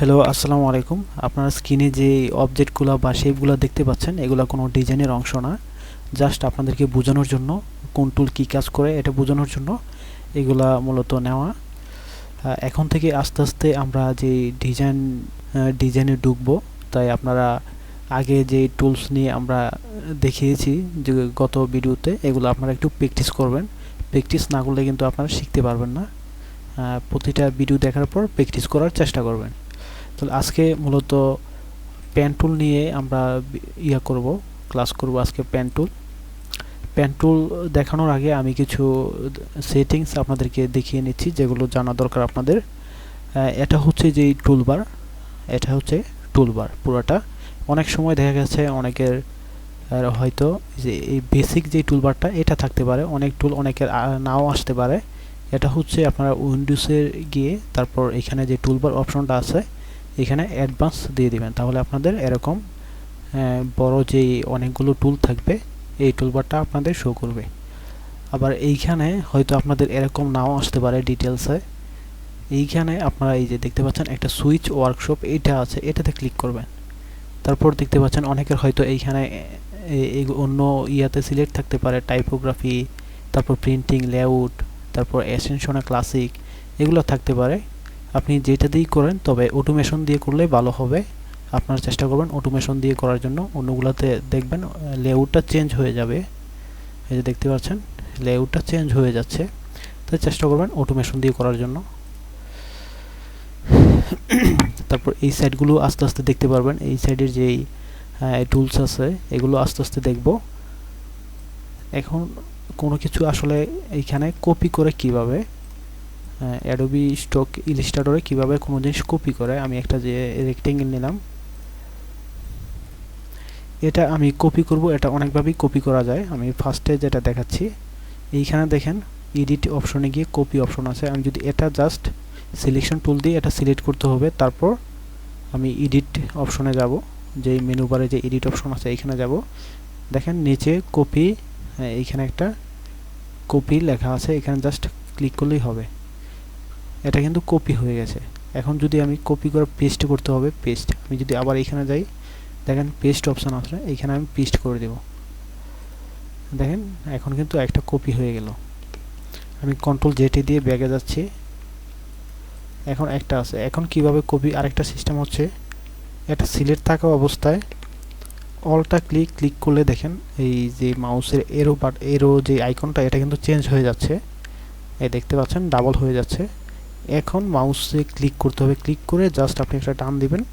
Hello আসসালামু আলাইকুম। আপনারা স্ক্রিনে যে অবজেক্টগুলো বা শেপগুলো দেখতে পাচ্ছেন, এগুলো কোনো ডিজাইনের অংশ না। জাস্ট আপনাদেরকে বোঝানোর জন্য, কোন টুল কী কাজ করে এটা বোঝানোর জন্য এগুলা মূলত নেওয়া। এখন থেকে আস্তে আস্তে আমরা যে ডিজাইন ডিজাইনে ঢুকবো, তাই আপনারা আগে যে টুলস নিয়ে আমরা দেখিয়েছি যে গত ভিডিওতে, এগুলো আপনারা একটু প্র্যাকটিস করবেন। প্র্যাকটিস না করলে কিন্তু আপনারা শিখতে পারবেন না। প্রতিটা ভিডিও দেখার পর প্র্যাকটিস করার চেষ্টা করবেন। তাহলে আজকে মূলত প্যান টুল নিয়ে আমরা ইয়া করব ক্লাস করব আজকে প্যান টুল টুল দেখানোর আগে আমি কিছু সেটিংস আপনাদেরকে দেখিয়ে নিচ্ছি, যেগুলো জানা দরকার আপনাদের। এটা হচ্ছে যে টুলবার এটা হচ্ছে টুলবার পুরোটা। অনেক সময় দেখা গেছে অনেকের হয়তো যে এই বেসিক যে টুলবারটা এটা থাকতে পারে। অনেক টুল অনেকের নাও আসতে পারে। এটা হচ্ছে আপনারা উইন্ডোজে গিয়ে তারপর এখানে যে টুলবার অপশনটা আছে এখানে অ্যাডভান্স দিয়ে দিবেন। তাহলে আপনাদের এরকম বড় যেই অনেকগুলো টুল থাকবে, এই টুলবারটা আপনাদের শো করবে। আবার এইখানে হয়তো আপনাদের এরকম নাও আসতে পারে ডিটেলসে এইখানে আপনারা এই যে দেখতে পাচ্ছেন একটা সুইচ ওয়ার্কশপ এইটা আছে, এটাতে ক্লিক করবেন। তারপর দেখতে পাচ্ছেন অনেকের হয়তো এইখানে এই অন্য ইয়াতে সিলেক্ট থাকতে পারে টাইপোগ্রাফি তারপর প্রিন্টিং লেআউট তারপর এসেনশনে ক্লাসিক এগুলো থাকতে পারে। আপনি যেটা দিয়েই করেন, তবে অটোমেশন দিয়ে করলে ভালো হবে। আপনার চেষ্টা করবেন অটোমেশন দিয়ে করার জন্য। অন্যগুলোতে দেখবেন লেআউটটা চেঞ্জ হয়ে যাবে। এই যে দেখতে পাচ্ছেন লেআউটটা চেঞ্জ হয়ে যাচ্ছে। তাই চেষ্টা করবেন অটোমেশন দিয়ে করার জন্য। তারপর এই সাইডগুলো আস্তে আস্তে দেখতে পারবেন। এই সাইডের যেই টুলস আছে, এগুলো আস্তে আস্তে দেখব। এখন কোনো কিছু আসলে এইখানে কপি করে কীভাবে? অ্যাডোবি স্টক ইলিস্ট্রেটরে কীভাবে কোনো জিনিস কপি করে, আমি একটা যে রেক্টেঙ্গেল নিলাম। এটা আমি কপি করব, এটা অনেকভাবেই কপি করা যায়। আমি ফার্স্টে যেটা দেখাচ্ছি, এইখানে দেখেন এডিট অপশনে গিয়ে কপি অপশন আছে। আমি যদি এটা জাস্ট সিলেকশন টুল দিয়ে এটা সিলেক্ট করতে হবে, তারপর আমি এডিট অপশনে যাব। যে মেনু বারে যে এডিট অপশন আছে এখানে যাব। দেখেন, নিচে কপি এইখানে একটা কপি লেখা আছে, এখানে জাস্ট ক্লিক করলেই হবে। এটা কিন্তু কপি হয়ে গেছে। এখন যদি আমি কপি করে পেস্ট করতে হবে পেস্ট আমি যদি আবার এখানে যাই, দেখেন পেস্ট অপশান আছে এখানে আমি পেস্ট করে দেব। দেখেন, এখন কিন্তু একটা কপি হয়ে গেল। আমি কন্ট্রোল জেটি দিয়ে ব্যাগে যাচ্ছি। এখন একটা আছে। এখন কীভাবে কপি আরেকটা সিস্টেম হচ্ছে? এটা সিলেট থাকা অবস্থায় অলটা ক্লিক ক্লিক করলে দেখেন, এই যে মাউসের এরো বাট এরো যে আইকনটা এটা কিন্তু চেঞ্জ হয়ে যাচ্ছে। এই দেখতে পাচ্ছেন ডাবল হয়ে যাচ্ছে। এখন মাউসে ক্লিক করতে হবে। ক্লিক করে জাস্ট আপনি একটা টান দিবেন।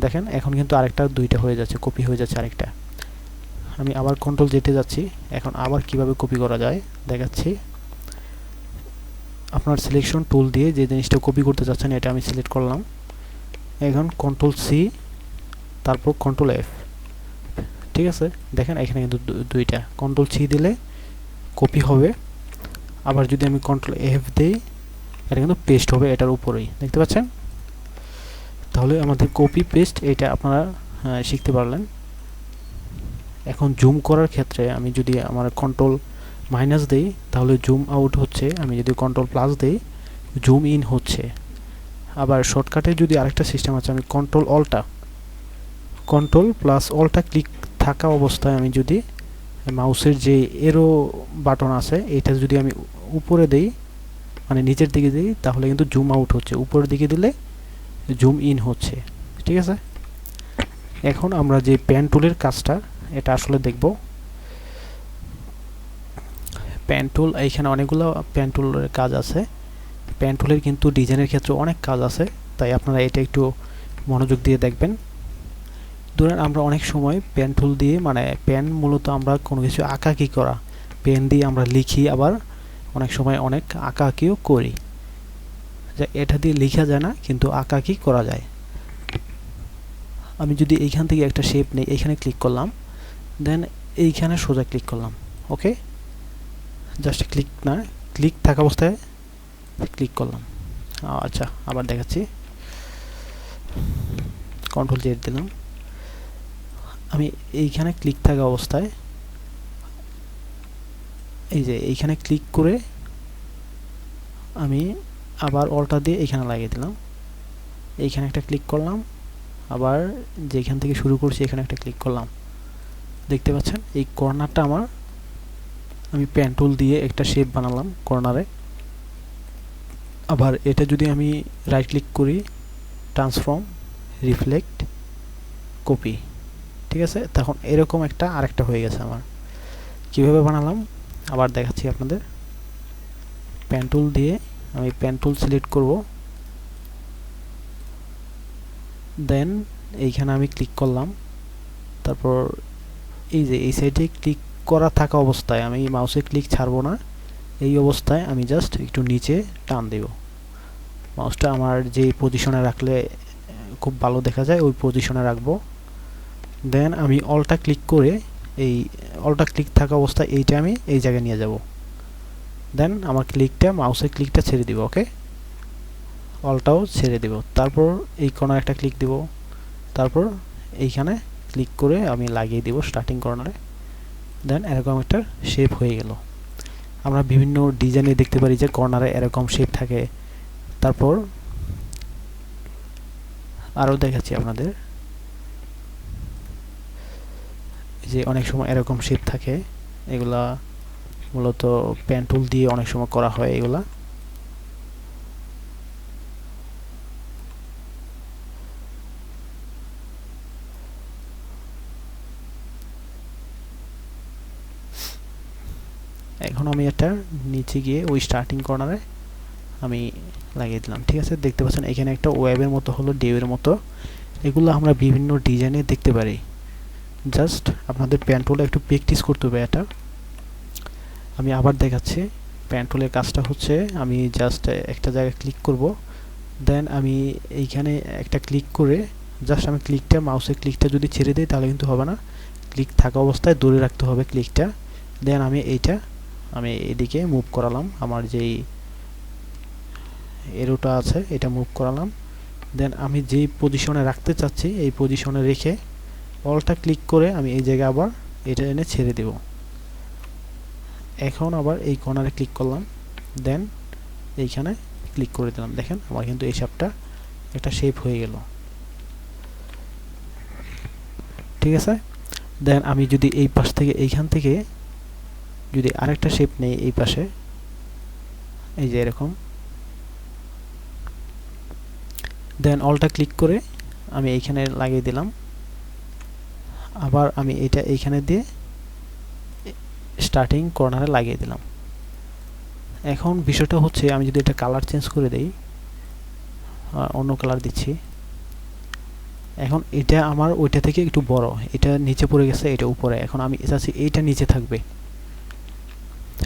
দেখেন, এখন কিন্তু আরেকটা, দুইটা হয়ে যাচ্ছে কপি হয়ে যাচ্ছে আরেকটা। আমি আবার কন্ট্রোল জেটে যাচ্ছি। এখন আবার কীভাবে কপি করা যায়? দেখাচ্ছি। আপনার সিলেকশন টুল দিয়ে যে জিনিসটা কপি করতে চাচ্ছেন, এটা আমি সিলেক্ট করলাম। এখন কন্ট্রোল সি তারপর কন্ট্রোল এফ ঠিক আছে? দেখেন, এখানে কিন্তু দুইটা। কন্ট্রোল সি দিলে কপি হবে। আবার যদি আমি কন্ট্রোল এফ দিই এটা কিন্তু পেস্ট হবে এটার উপরেই দেখতে পাচ্ছেন? তাহলে আমাদের কপি পেস্ট এটা আপনারা আহ, শিখতে পারলেন। এখন জুম করার ক্ষেত্রে আমি যদি আমার কন্ট্রোল মাইনাস দিই তাহলে জুম আউট হচ্ছে আমি যদি কন্ট্রোল প্লাস দিই জুম ইন হচ্ছে। আবার শর্টকাটে যদি আরেকটা সিস্টেম আছে আমি কন্ট্রোল অলটা কন্ট্রোল প্লাস অলটা ক্লিক থাকা অবস্থায় আমি যদি মাউসের যে এরো বাটন আছে এটা যদি আমি উপরে দেই মানে নিচের দিকে দিই, তাহলে কিন্তু জুম আউট হচ্ছে। উপরের দিকে দিলে জুম ইন হচ্ছে। ঠিক আছে? এখন আমরা যে প্যান টুলের কাজটা, এটা আসলে দেখব। প্যান টুল এইখানে অনেকগুলো প্যান টুলের কাজ আছে। প্যান টুলের কিন্তু ডিজাইনের ক্ষেত্রে অনেক কাজ আছে, তাই আপনারা এটা একটু মনোযোগ দিয়ে দেখবেন। ধরেন আমরা অনেক সময় পেন টুল দিয়ে মানে পেন মূলত আমরা কোনো কিছু আঁকাকি করা? পেন দিয়ে আমরা লিখি আবার অনেক সময় অনেক আঁকাকিও করি। যে এটা দিয়ে লেখা যায় না, কিন্তু আঁকাকি করা যায়। আমি যদি এইখান থেকে একটা শেপ নেই, এইখানে ক্লিক করলাম দেন এইখানে সোজা ক্লিক করলাম ওকে জাস্ট ক্লিক না ক্লিক থাকা অবস্থায় ক্লিক করলাম। আচ্ছা আবার দেখাচ্ছি। কন্ট্রোল জেড দিলাম। আমি এইখানে ক্লিক থাকা অবস্থায় এই যে এইখানে ক্লিক করে আমি আবার অলটা দিয়ে এখানে লাগিয়ে দিলাম। এইখানে একটা ক্লিক করলাম। আবার যেখান থেকে শুরু করছি এখানে একটা ক্লিক করলাম। দেখতে পাচ্ছেন? এই কর্নারটা আমার আমি প্যান্টুল দিয়ে একটা শেপ বানালাম কর্নারে আবার এটা যদি আমি রাইট ক্লিক করি ট্রান্সফর্ম রিফ্লেক্ট কপি ঠিক আছে? তখন এরকম একটা আরেকটা হয়ে গেছে আমার। কীভাবে বানালাম? আবার দেখাচ্ছি আপনাদের। পেন টুল দিয়ে আমি টুল সিলেক্ট করব। দেন এইখানে আমি ক্লিক করলাম। তারপর এই যে এই সাইডে ক্লিক করা থাকা অবস্থায় আমি মাউসে ক্লিক ছাড়বো না। এই অবস্থায় আমি জাস্ট একটু নিচে টান দেব। মাউসটা আমার যে পজিশনে রাখলে খুব ভালো দেখা যায়, ওই পজিশনে রাখব। দেন আমি অলটা ক্লিক করে এই অলটা ক্লিক থাকা অবস্থায় এইটা আমি এই জায়গায় নিয়ে যাব। দেন আমার ক্লিকটা মাউসের ক্লিকটা ছেড়ে দিব ওকে অলটাও ছেড়ে দিব। তারপর এই কর্নার একটা ক্লিক দিব। তারপর এইখানে ক্লিক করে আমি লাগিয়ে দিব স্টার্টিং কর্নারে দেন এরকম একটা শেপ হয়ে গেল। আমরা বিভিন্ন ডিজাইনে দেখতে পারি যে কর্নারে এরকম শেপ থাকে। তারপর আরও দেখাচ্ছি আপনাদের। যে অনেক সময় এরকম শেপ থাকে, এগুলা মূলত প্যান্টুল দিয়ে অনেক সময় করা হয় এগুলা। এখন আমি এটা নিচে গিয়ে ওই স্টার্টিং কর্নারে আমি লাগিয়ে দিলাম, ঠিক আছে? দেখতে পাচ্ছেন, এখানে একটা ওয়েবের মতো হলো ডেবের মতো। এগুলো আমরা বিভিন্ন ডিজাইনে দেখতে পারি। জাস্ট আপনাদের প্যান্টুলে একটু প্র্যাকটিস করতে হবে এটা। আমি আবার দেখাচ্ছি। প্যান্টুলের কাজটা হচ্ছে, আমি জাস্ট একটা জায়গায় ক্লিক করব। দেন আমি এইখানে একটা ক্লিক করে জাস্ট আমি ক্লিকটা মাউসের ক্লিকটা যদি ছেড়ে দিই তাহলে কিন্তু হবে না। ক্লিক থাকা অবস্থায় দূরে রাখতে হবে ক্লিকটা দেন আমি এইটা, আমি এদিকে মুভ করালাম। আমার যেই এরোটা আছে, এটা মুভ করালাম। দেন আমি যেই পজিশনে রাখতে চাচ্ছি, এই পজিশনে রেখে অলটা ক্লিক করে আমি এই জায়গায় আবার এটা এনে ছেড়ে দেব। এখন আবার এই কর্নারে ক্লিক করলাম। দেন এইখানে ক্লিক করে দিলাম। দেখেন আমার কিন্তু এই শেপটা একটা শেপ হয়ে গেল। ঠিক আছে? দেন আমি যদি এই পাশ থেকে এইখান থেকে যদি আরেকটা শেপ নেই এই পাশে, এই যে এরকম। দেন অলটা ক্লিক করে আমি এইখানে লাগিয়ে দিলাম। আবার আমি এটা এইখানে দিয়ে স্টার্টিং কর্নারে লাগিয়ে দিলাম। এখন বিষয়টা হচ্ছে আমি যদি এটা কালার চেঞ্জ করে দেই অন্য কালার দিচ্ছি। এখন এটা আমার ওইটা থেকে একটু বড়, এটা নিচে পড়ে গেছে, এটা উপরে। এখন আমি চাচ্ছি এইটা নিচে থাকবে।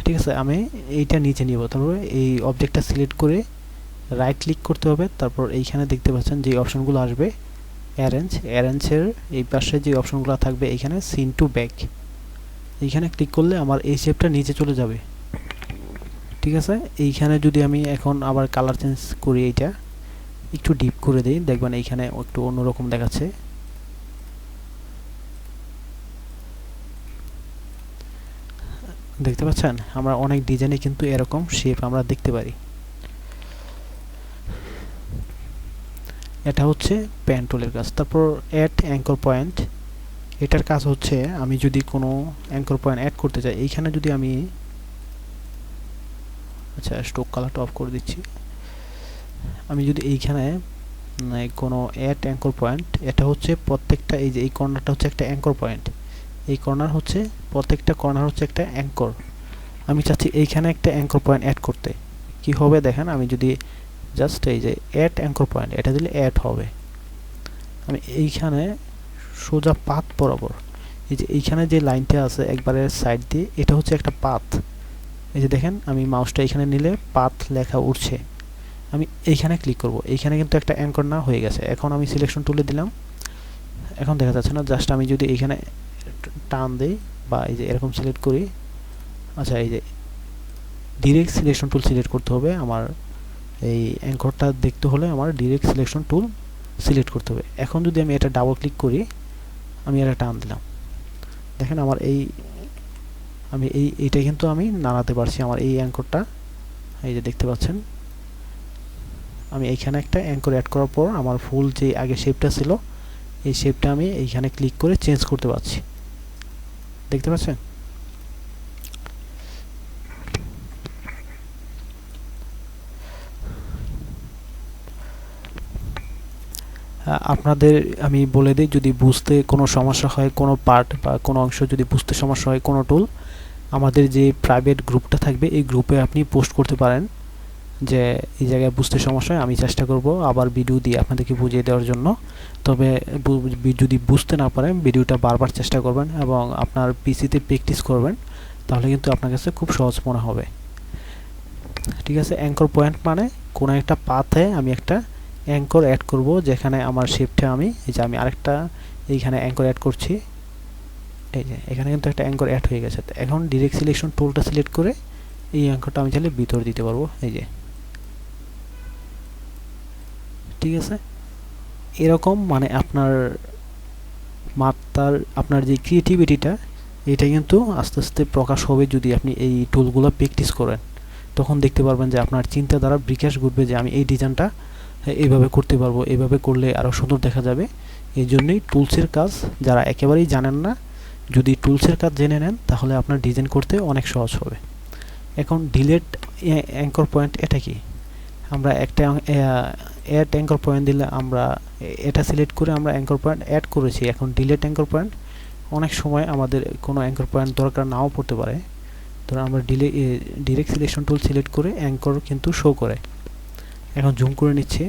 ঠিক আছে, আমি এইটা নিচে নিব। তারপরে এই অবজেক্টটা সিলেক্ট করে রাইট ক্লিক করতে হবে। তারপর এইখানে দেখতে পাচ্ছেন যে অপশনগুলো আসবে। অ্যারেঞ্জ অ্যারেঞ্জের এই পাশে যে অপশনগুলো থাকবে এইখানে সিন টু ব্যাক এইখানে ক্লিক করলে আমার এই শেপটা নিচে চলে যাবে। ঠিক আছে? এইখানে যদি আমি এখন আবার কালার চেঞ্জ করি এইটা, একটু ডিপ করে দিই, দেখবেন এইখানে একটু অন্যরকম দেখাচ্ছে। দেখতে পাচ্ছেন? আমরা অনেক ডিজাইনে কিন্তু এরকম শেপ আমরা দেখতে পারি। এটা হচ্ছে প্যান টুলের কাজ। তারপর অ্যাড অ্যাঙ্কর পয়েন্ট এটার কাজ হচ্ছে আমি যদি কোনো অ্যাঙ্কর পয়েন্ট অ্যাড করতে চাই, এইখানে যদি আমি আচ্ছা স্টোক কালারটা অফ করে দিচ্ছি। আমি যদি এইখানে কোনো অ্যাড অ্যাঙ্কর পয়েন্ট এটা হচ্ছে প্রত্যেকটা, এই যে এই কর্নারটা হচ্ছে একটা অ্যাঙ্কর পয়েন্ট এই কর্নার হচ্ছে প্রত্যেকটা কর্নার হচ্ছে একটা অ্যাঙ্কর আমি চাচ্ছি এইখানে একটা অ্যাঙ্কর পয়েন্ট অ্যাড করতে। কি হবে দেখেন, আমি যদি জাস্ট এই যে অ্যাড অ্যাঙ্কর পয়েন্ট এটা দিলে অ্যাড হবে। আমি এইখানে সোজা পাত বরাবর, এই যে এইখানে যে লাইনটা আছে একবারে সাইড দিয়ে, এটা হচ্ছে একটা পাত। এই যে দেখেন, আমি মাউসটা এখানে নিলে পাত লেখা উঠছে। আমি এইখানে ক্লিক করব। এইখানে কিন্তু একটা অ্যাঙ্কর না হয়ে গেছে। এখন আমি সিলেকশন তুলে দিলাম। এখন দেখা যাচ্ছে না জাস্ট আমি যদি এইখানে টান দেই বা এই যে এরকম সিলেক্ট করি আচ্ছা এই যে ডিরেক্ট সিলেকশন টুল সিলেক্ট করতে হবে আমার এই অ্যাঙ্করটা দেখতে হলে আমার ডিরেক্ট সিলেকশন টুল সিলেক্ট করতে হবে। এখন যদি আমি এটা ডাবল ক্লিক করি, আমি এটা টান দিলাম। দেখেন আমার এই, আমি এই, এইটা কিন্তু আমি নাড়াতে পারছি আমার এই অ্যাঙ্করটা এই যে দেখতে পাচ্ছেন, আমি এইখানে একটা অ্যাঙ্কর অ্যাড করার পর আমার ফুল যে আগে শেপটা ছিল, এই শেপটা আমি এইখানে ক্লিক করে চেঞ্জ করতে পারছি। দেখতে পাচ্ছেন? আপনাদের আমি বলে দিই, যদি বুঝতে কোনো সমস্যা হয়, কোনো পার্ট বা কোনো অংশ যদি বুঝতে সমস্যা হয়, কোনো টুল আমাদের যে প্রাইভেট গ্রুপটা থাকবে, এই গ্রুপে আপনি পোস্ট করতে পারেন যে, এই জায়গায় বুঝতে সমস্যা আমি চেষ্টা করব আবার ভিডিও দিয়ে আপনাদেরকে বুঝিয়ে দেওয়ার জন্য। তবে যদি বুঝতে না পারেন ভিডিওটা বারবার চেষ্টা করবেন এবং আপনার পিসিতে প্র্যাকটিস করবেন, তাহলে কিন্তু আপনার কাছে খুব সহজ মনে হবে। ঠিক আছে অ্যাঙ্কর পয়েন্ট মানে কোনো একটা পাথে আমি একটা অ্যাঙ্কর অ্যাড করব, যেখানে আমার শেপটা আমি, এই যে আমি আরেকটা এইখানে অ্যাঙ্কর অ্যাড করছি, এই যে এখানে কিন্তু একটা অ্যাঙ্কর অ্যাড হয়ে গেছে। এখন ডিরেক্ট সিলেকশন টুলটা সিলেক্ট করে এই অ্যাঙ্করটা আমি চাইলে ভিতর দিতে পারব, এই যে। ঠিক আছে? এরকম মানে আপনার মাত্রার, আপনার যে ক্রিয়েটিভিটিটা এটা কিন্তু আস্তে আস্তে প্রকাশ হবে যদি আপনি এই টুলগুলো প্র্যাকটিস করেন। তখন দেখতে পারবেন যে আপনার চিন্তা দ্বারা বিকাশ ঘটবে যে আমি এই ডিজাইনটা এইভাবে করতে পারব, এইভাবে করলে আরও সুন্দর দেখা যাবে। এই জন্যই টুলসের কাজ যারা একেবারেই জানেন না, যদি টুলসের কাজ জেনে নেন, তাহলে আপনার ডিজাইন করতে অনেক সহজ হবে। এখন ডিলেট অ্যাঙ্কর পয়েন্ট এটা কি? আমরা একটা অ্যাড অ্যাঙ্কর পয়েন্ট দিলে আমরা এটা সিলেক্ট করে আমরা অ্যাঙ্কর পয়েন্ট অ্যাড করেছি। এখন ডিলেট অ্যাঙ্কর পয়েন্ট, অনেক সময় আমাদের কোনো অ্যাঙ্কর পয়েন্ট দরকার নাও পড়তে পারে। ধরো আমরা delay direct selection tool select করে অ্যাঙ্কর কিন্তু শো করে। এখন জুম করে নিচ্ছি।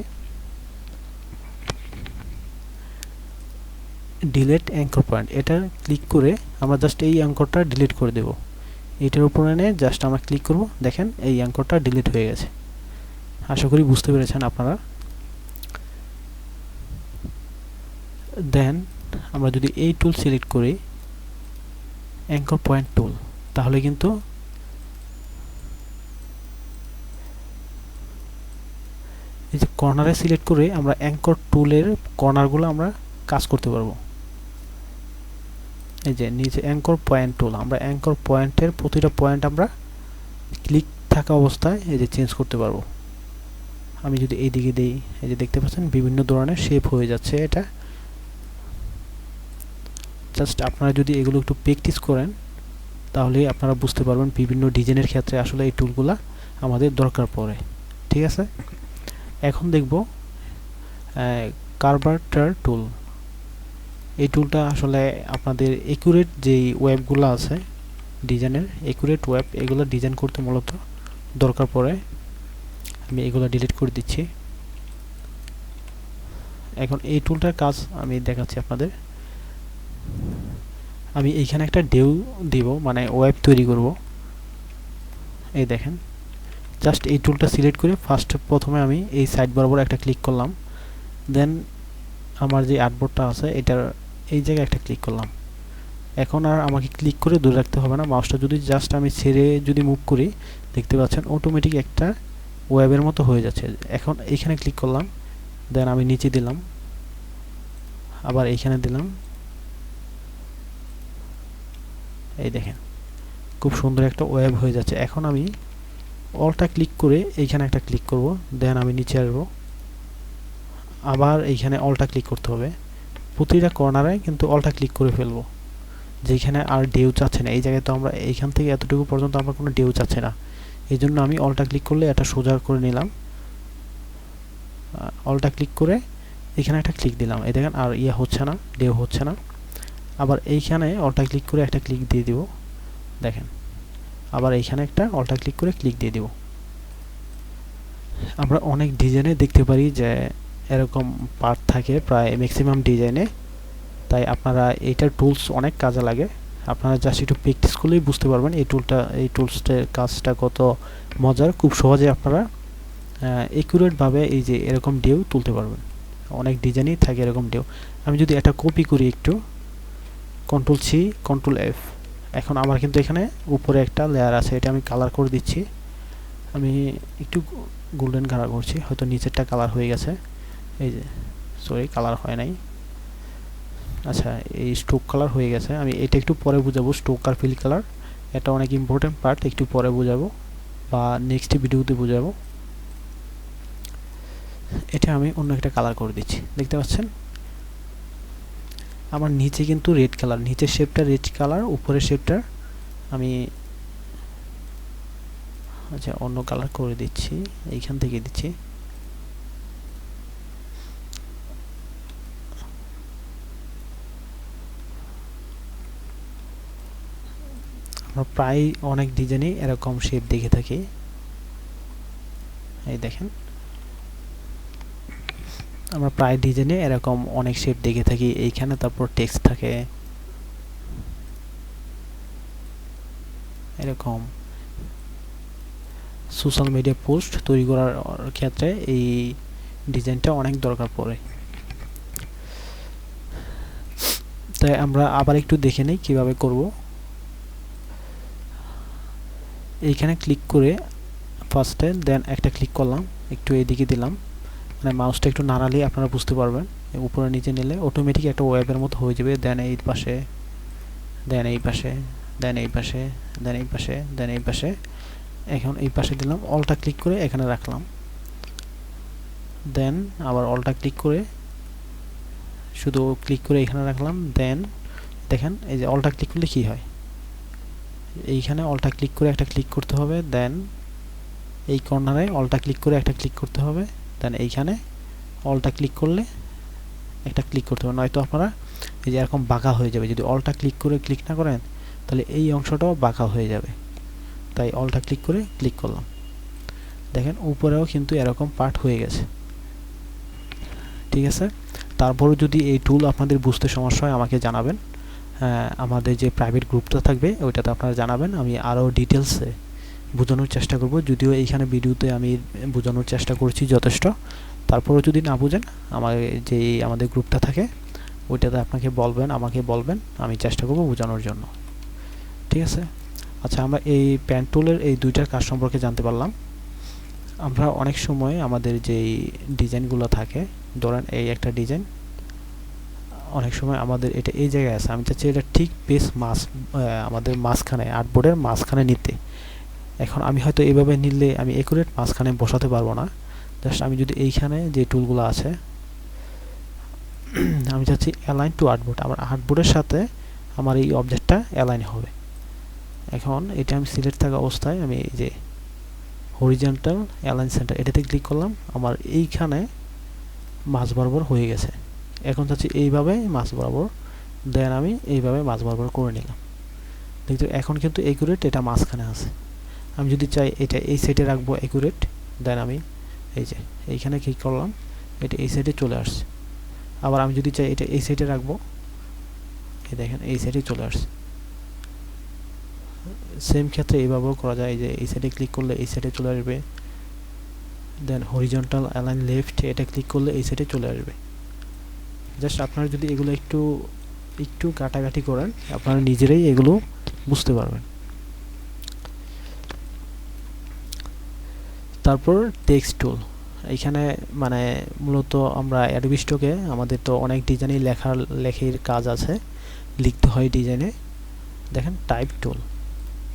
ডিলেট অ্যাঙ্কর পয়েন্ট এটা ক্লিক করে আমরা জাস্ট এই অ্যাঙ্করটা ডিলিট করে দেব। এটার উপর এনে জাস্ট আমরা ক্লিক করব। দেখেন এই অ্যাঙ্করটা ডিলিট হয়ে গেছে। আশা করি বুঝতে পেরেছেন আপনারা। দেন আমরা যদি এই টুল সিলেক্ট করি অ্যাঙ্কর পয়েন্ট টুল তাহলে কিন্তু এই যে কর্নারে সিলেক্ট করে আমরা অ্যাঙ্কর টুলের কর্নারগুলো আমরা কাজ করতে পারব। এই যে নিচে অ্যাঙ্কর পয়েন্ট টুল আমরা অ্যাঙ্কর পয়েন্টের প্রতিটা পয়েন্ট আমরা ক্লিক থাকা অবস্থায় এই যে চেঞ্জ করতে পারব। আমি যদি এই দিকে দিই, এই যে দেখতে পাচ্ছেন বিভিন্ন ধরনের শেপ হয়ে যাচ্ছে এটা। জাস্ট আপনারা যদি এগুলো একটু প্র্যাকটিস করেন, তাহলে আপনারা বুঝতে পারবেন বিভিন্ন ডিজাইনের ক্ষেত্রে আসলে এই টুলগুলা আমাদের দরকার পড়ে। ঠিক আছে? এখন দেখব কার্বারটার টুল এই টুলটা আসলে আপনাদের একুরেট যেই ওয়েবগুলো আছে ডিজাইনের একুরেট ওয়েব এগুলো ডিজাইন করতে মূলত দরকার পড়ে। আমি এগুলো ডিলিট করে দিচ্ছি। এখন এই টুলটার কাজ আমি দেখাচ্ছি আপনাদের। আমি এইখানে একটা ডেউ দিব মানে ওয়েব তৈরি করব। এই দেখেন। জাস্ট এই টুলটা সিলেক্ট করে ফার্স্ট প্রথমে আমি এই সাইড বরাবর একটা ক্লিক করলাম। দেন আমার যে আর্টবোর্ডটা আছে, এটার এই জায়গায় একটা ক্লিক করলাম। এখন আর আমাকে ক্লিক করে দূরে রাখতে হবে না। মাউসটা যদি জাস্ট আমি ছেড়ে যদি মুভ করি, দেখতে পাচ্ছেন অটোমেটিক একটা ওয়েবের মতো হয়ে যাচ্ছে। এখন এইখানে ক্লিক করলাম দেন আমি নিচে দিলাম। আবার এইখানে দিলাম। এই দেখেন, খুব সুন্দর একটা ওয়েব হয়ে যাচ্ছে। এখন আমি অলটা ক্লিক করে এইখানে একটা ক্লিক করব দেন আমি নিচে আসব। আবার এইখানে অলটা ক্লিক করতে হবে। প্রতিটা কর্নারে কিন্তু অলটা ক্লিক করে ফেলব। যেখানে আর ডেউ চাচ্ছে না। এই জায়গায় তো আমরা এইখান থেকে এতটুকু পর্যন্ত আমরা কোনো ডেউ চাচ্ছে না। এই জন্য আমি অলটা ক্লিক করলে এটা সোজা করে নিলাম। অলটা ক্লিক করে এখানে একটা ক্লিক দিলাম। এই দেখেন, আর ইয়ে হচ্ছে না ডেউ হচ্ছে না। আবার এইখানে অলটা ক্লিক করে একটা ক্লিক দিয়ে দিব। দেখেন। আবার এইখানে একটা অলটা ক্লিক করে ক্লিক দিয়ে দিব। আমরা অনেক ডিজাইনে দেখতে পারি যে এরকম পার্ট থাকে প্রায় ম্যাক্সিমাম ডিজাইনে তাই আপনারা এইটার টুলস অনেক কাজে লাগে। আপনারা জাস্ট একটু প্র্যাকটিস করলেই বুঝতে পারবেন এই টুলটা এই টুলসটার কাজটা কত মজার। খুব সহজে আপনারা একুরেটভাবে এই যে এরকম ডেউ তুলতে পারবেন। অনেক ডিজাইনই থাকে এরকম ডেউ আমি যদি এটা কপি করি একটু কন্ট্রোল সি কন্ট্রোল এফ এখন আমার কিন্তু এখানে উপরে একটা লেয়ার আছে, এটা আমি কালার করে দিচ্ছি। আমি একটু গোল্ডেন কালার করছি, হয়তো নিচেরটা কালার হয়ে গেছে। এই যে সরি কালার হয় নাই। আচ্ছা এই স্টোক কালার হয়ে গেছে। আমি এটা একটু পরে বুঝাবো স্টোক আর ফিল কালার এটা অনেক ইম্পর্টেন্ট পার্ট একটু পরে বুঝাবো, বা নেক্সট ভিডিওতে বুঝাবো। এটা আমি অন্য একটা কালার করে দিচ্ছি, দেখতে পাচ্ছেন? আমার নিচে কিন্তু রেড কালার নিচের শেপটা রেড কালার উপরের শেপটা আমি আচ্ছা অন্য কালার করে দিচ্ছি, এইখান থেকে দিচ্ছি। আমরা প্রায় অনেক ডিজাইনে এরকম শেপ দেখে থাকি। এই দেখেন। আমরা প্রায় ডিজাইনে এরকম অনেক শেপ দেখে থাকি, এইখানে তারপর টেক্সট থাকে। এরকম। সোশ্যাল মিডিয়া পোস্ট তৈরি করার ক্ষেত্রে এই ডিজাইনটা অনেক দরকার পড়ে। তাই আমরা আবার একটু দেখে নিই কীভাবে করব। এইখানে ক্লিক করে ফার্স্টে দেন একটা ক্লিক করলাম, একটু এদিকে দিলাম। মানে মাউসটা একটু নাড়ালে আপনারা বুঝতে পারবেন। উপরে নিচে নিলে অটোমেটিক একটা ওয়েবের মতো হয়ে যাবে। দেন এই পাশে দেন এই পাশে দেন এই পাশে দেন এই পাশে দেন এই পাশে। এখন এই পাশে দিলাম অলটা ক্লিক করে এখানে রাখলাম। দেন আবার অলটা ক্লিক করে শুধু ক্লিক করে এখানে রাখলাম। দেন দেখেন, এই যে অলটা ক্লিক করলে কি হয়? এইখানে অলটা ক্লিক করে একটা ক্লিক করতে হবে। দেন এই কর্নারে অলটা ক্লিক করে একটা ক্লিক করতে হবে। দেন এইখানে অলটা ক্লিক করলে একটা ক্লিক করতে হবে নয়তো আপনারা এই যে এরকম বাঁকা হয়ে যাবে। যদি অলটা ক্লিক করে ক্লিক না করেন, তাহলে এই অংশটাও বাঁকা হয়ে যাবে। তাই অলটা ক্লিক করে ক্লিক করলাম। দেখেন উপরেও কিন্তু এরকম পার্ট হয়ে গেছে। ঠিক আছে? তারপরও যদি এই টুল আপনাদের বুঝতে সমস্যা হয়, আমাকে জানাবেন। আমাদের যে প্রাইভেট গ্রুপটা থাকবে, ওইটাতে আপনারা জানাবেন। আমি আরও ডিটেলসে বোঝানোর চেষ্টা করব। যদিও এইখানে ভিডিওতে আমি বোঝানোর চেষ্টা করছি যথেষ্ট। তারপরেও যদি না বুঝেন আমার যে আমাদের গ্রুপটা থাকে, ওইটাতে আপনাকে বলবেন, আমাকে বলবেন, আমি চেষ্টা করব বোঝানোর জন্য। ঠিক আছে? আচ্ছা আমরা এই প্যান্ট টুলের এই দুইটার কাজ সম্পর্কে জানতে পারলাম। আমরা অনেক সময় আমাদের যেই ডিজাইনগুলো থাকে, ধরেন এই একটা ডিজাইন অনেক সময় আমাদের এটা এই জায়গায় আছে। আমি চাচ্ছি এটা ঠিক বেশ মাস আমাদের মাঝখানে আর্টবোর্ডের মাঝখানে নিতে। এখন আমি হয়তো এইভাবে নিলে আমি একুরেট মাঝখানে বসাতে পারব না। জাস্ট আমি যদি এইখানে যে টুলগুলো আছে, আমি চাচ্ছি অ্যালাইন টু আর্টবোর্ড আমার আর্টবোর্ডের সাথে আমার এই অবজেক্টটা অ্যালাইন হবে। এখন এটা আমি সিলেক্ট থাকা অবস্থায় আমি এই যে হরিজেন্টাল অ্যালাইন সেন্টার এটাতে ক্লিক করলাম, আমার এইখানে মাছ বরাবর হয়ে গেছে। এখন চাচ্ছি এইভাবে মাছ বরাবর দেন আমি এইভাবে মাছ বরাবর করে নিলাম। দেখতে এখন কিন্তু একুরেট এটা মাঝখানে আছে। আমি যদি চাই এটা এই সাইডে রাখব একুরেট দেন আমি এই যে এইখানে ক্লিক করলাম, এটা এই সাইডে চলে আসছে। আবার আমি যদি চাই এটা এই সাইডে রাখব, এই দেখেন এই সাইডে চলে আসছে। সেম ক্ষেত্রে এইভাবেও করা যায় যে এই সাইডে ক্লিক করলে এই সাইডে চলে আসবে। দেন হরিজন্টাল অ্যালাইন লেফট এটা ক্লিক করলে এই সাইডে চলে আসবে। জাস্ট আপনারা যদি এগুলো একটু একটু কাটাকাটি করেন, আপনারা নিজেরাই এগুলো বুঝতে পারবেন। তারপর টেক্সট টুল এখানে মানে মূলত আমরা অ্যাডভিস্টকে আমাদের তো অনেক ডিজাইনই লেখার, লেখির কাজ আছে। লিখতে হয় ডিজাইনে দেখেন টাইপ টুল